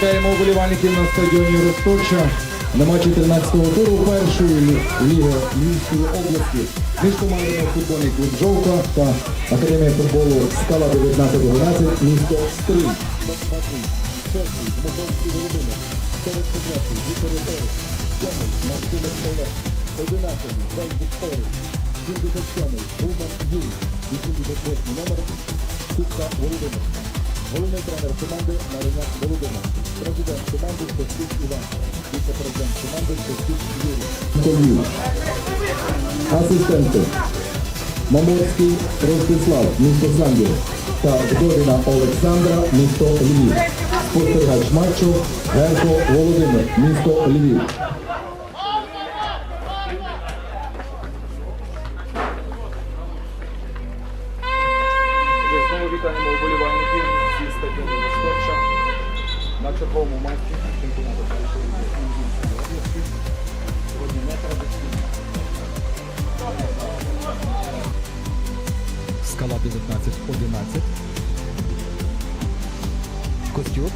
Вітаємо вболівальників на стадіоні Росточа на матчі 13-го туру першої лі- ліги Львівської області. Між командами футбольний клуб Жовка та Академія футболу Скала 19-12 місто Стрий. Головний тренер команди Мариняк Володимир. Президент команди Костюк Іван. Віце-президент команди Костюк Юрій. Асистенти. Маморський Ростислав, місто Зангір. Та Вдовіна Олександра, місто Львів. Спостерігач матчу Герко Володимир, місто Львів. На черговому матчі чемпіонату області. Сьогодні нетрадиційно. Скала 19-11. Костюк.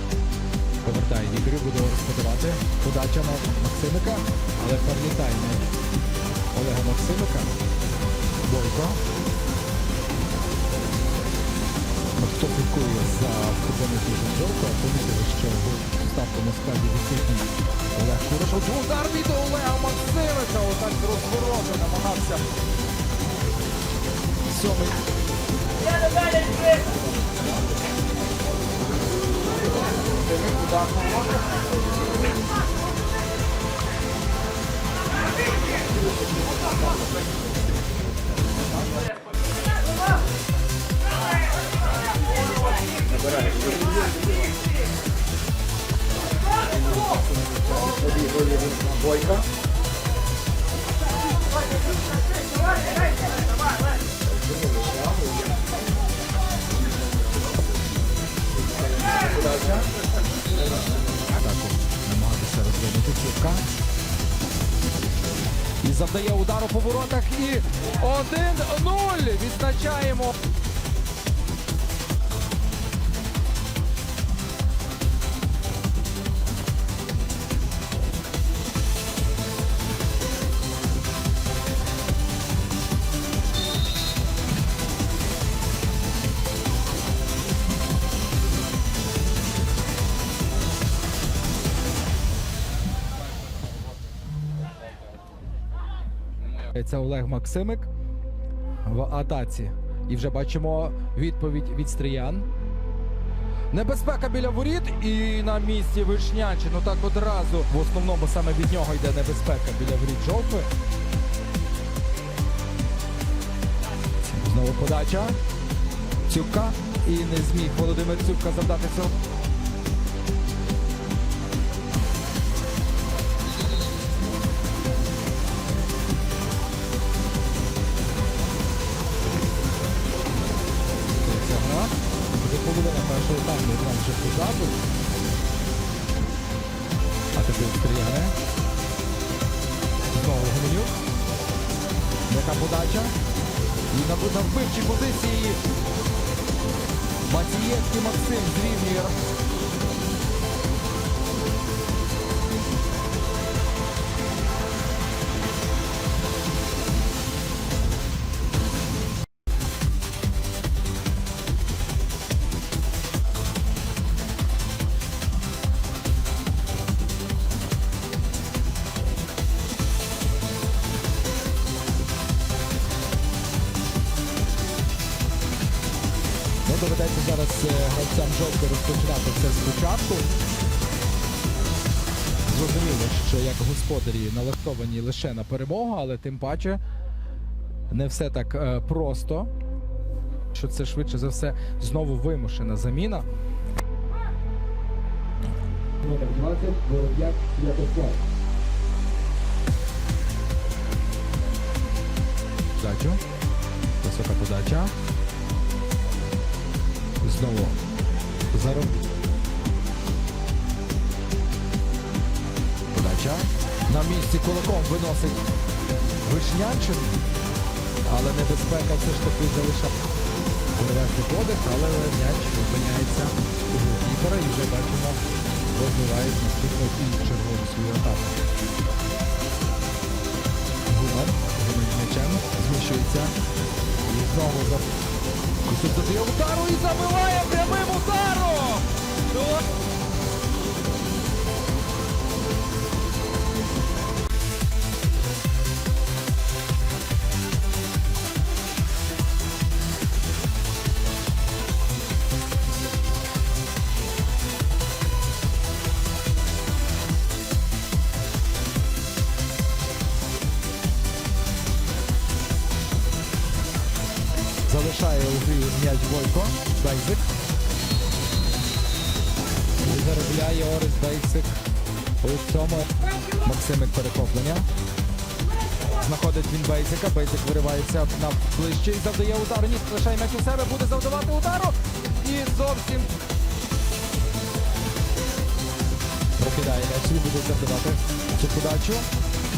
Повертає Ігорю, буде розподавати. Подача на Максимика, але пролітає Олега Максимика. За футбольним клубом Жовка, помітили, що ставку складі відсутній Олег Курашов. Удар від Олега Максимика. Отак розвороту намагався. Сьомий Бойка. Подача. атаку намагатися розвинути Цівка. І завдає удар у поворотах і 1-0 відзначаємо. Це Олег Максимик в атаці. І вже бачимо відповідь від Стріян. Небезпека біля воріт і на місці Вишнянчі. Ну так одразу. В основному саме від нього йде небезпека біля воріт жовтви. Знову подача. Цюбка. І не зміг Володимир Цюбка завдати цього. Вже позаду. А тепер стріляне. Знову Гуменюк. Яка подача? І на вбивчій позиції Матієвський Максим зрівнює. Гравцям жовтки розпочинати все спочатку. Зрозуміло, що як господарі налаштовані лише на перемогу, але тим паче не все так е, просто. Що це швидше за все знову вимушена заміна. Номер 20 Вороб'як Святослав. Подачу. Висока подача. Знову зароб. Подача. На місці кулаком виносить Вишнянчин. Але небезпека все ж таки залишає. Перевести подих, але м'яч опиняється у голкіпера і вже бачимо розвивають наступну і чергову свою атаку. Гуман з м'ячем, зміщується. І знову за... Задає удару і забиває прямим ударом! Бойко. Бейзик. Заробляє Орес Бейсик. У цьому Максимик перехоплення. Знаходить він Бейзика. Бейзик виривається на ближче і завдає удару. Ні, лишає м'яч у себе, буде завдавати удару. І зовсім прокидає м'яч і буде завдавати цю подачу.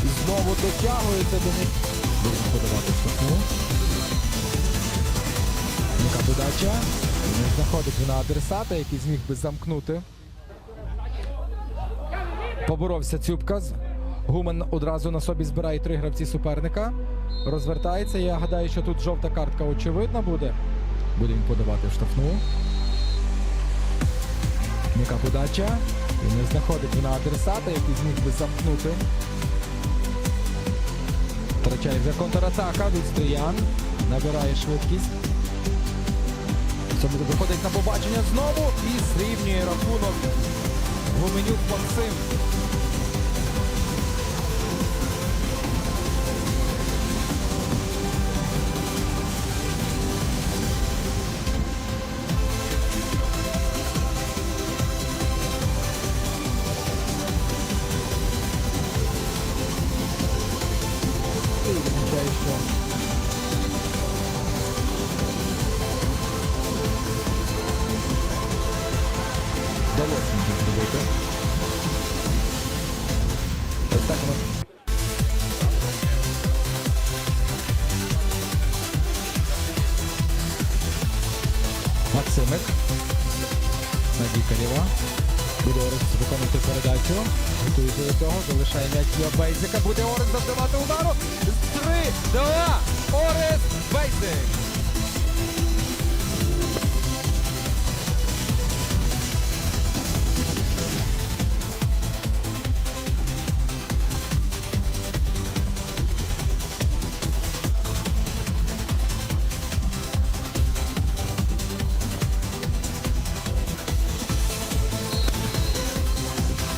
І знову дотягується до них. Буде подавати штрафну. Яка подача. Не знаходить вона адресата, який зміг би замкнути. Поборовся Цюбка. Гумен одразу на собі збирає три гравці суперника. Розвертається. Я гадаю, що тут жовта картка очевидна буде. Буде він подавати в штрафну. Яка подача. І не знаходить вона адресата, який зміг би замкнути. Втрачає вже контратака від. Набирає швидкість. Це буде виходить на побачення знову і зрівнює рахунок Гуменюк Максим. Цього. Залишає м'яч для Бейзика. Буде Орес завдавати удару. Три, два. Орес Бейзик.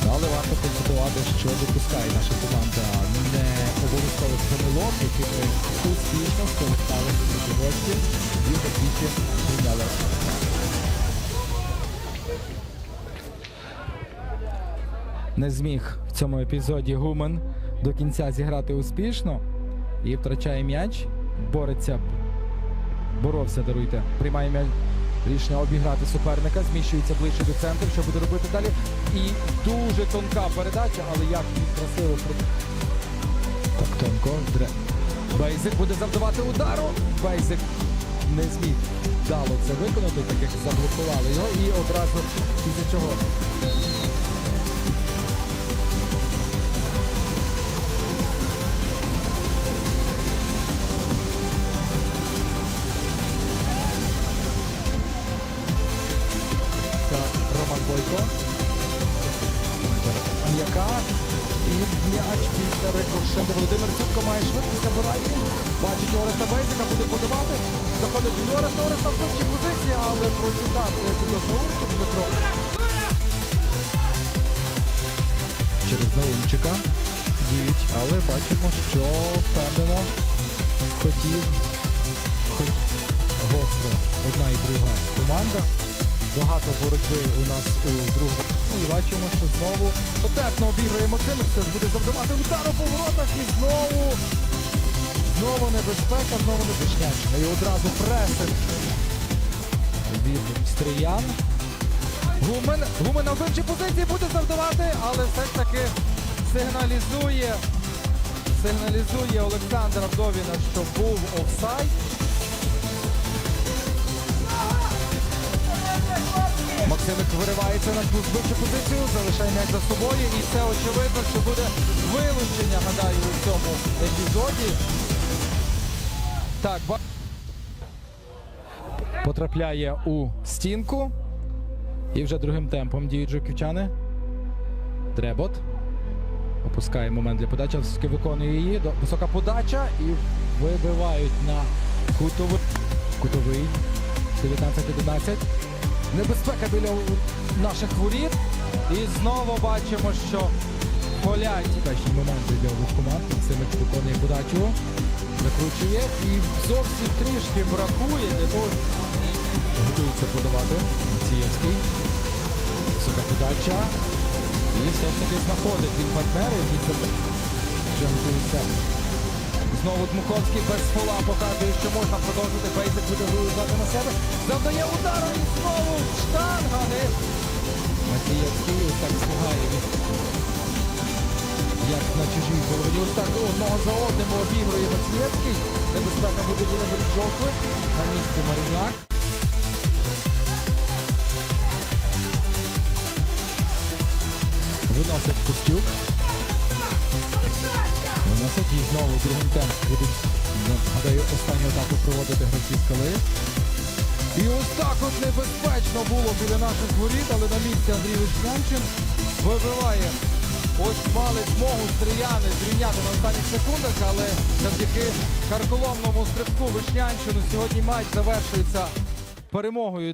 Ну, Але варто констатувати, що допускає наша команда не обов'язкових помилок, які ми успішно скористалися проти гості і двічі прийняли. Не зміг в цьому епізоді Гумен до кінця зіграти успішно і втрачає м'яч, бореться боровся, даруйте. Приймає м'яч. Рішення обіграти суперника, зміщується ближче до центру, що буде робити далі. І дуже тонка передача, але як красиво. Так тонко. Бейзик буде завдавати удару. Бейзик не зміг вдало це виконати, так як заблокували його. І одразу після чого Бачить Ореста Бейзика, буде подавати. Заходить в Орест, Орест на високій позиції, але прочитав відносно Урку Дмитро. Через Наумчика діють, але бачимо, що впевнено хотів гостро одна і друга команда. Багато боротьби у нас у другому. І бачимо, що знову потесно обігрує Максимик. Це буде завдавати удару по воротах і знову. Знову небезпека, знову небезпечна. І одразу пресинг від Стріян. Гумен, Гумен на вбивчій позиції буде завдавати, але все ж таки сигналізує, сигналізує Олександр Авдовіна, що був офсайд. Максимик виривається на збивчу позицію, залишає м'яч за собою, і це очевидно, що буде вилучення, гадаю, у цьому епізоді. Так, потрапляє у стінку. І вже другим темпом діють жуківчани. Дребот. Опускає момент для подачі, все-таки виконує її. Висока подача і вибивають на кутовий. Кутовий. 19-11. Небезпека біля наших воріт. І знову бачимо, що полять перші моменти для обох команд. Максимик виконує подачу. Закручує і зовсім трішки бракує для того. Готується подавати. Мацієвський. Висока подача. І все ж таки знаходить він партнери. Він це- Вже готується. Знову Дмуховський без фола показує, що можна продовжити. Бейзик буде виїжджати на себе. Завдає удару і знову на чужій половині. Ось так одного за одним обігрує Мацієвський. Небезпека буде біля жовтви. На місці Маріняк. Виносить Костюк. Виносить і знову другим темпом будуть, ну, гадаю, останню атаку проводити гравці скали. І ось так от небезпечно було біля наших воріт, але на місці Андрій Вишнянчин вибиває. Ось мали змогу стріляни зрівняти на останніх секундах, але завдяки карколомному стрибку Вишнянщину сьогодні матч завершується перемогою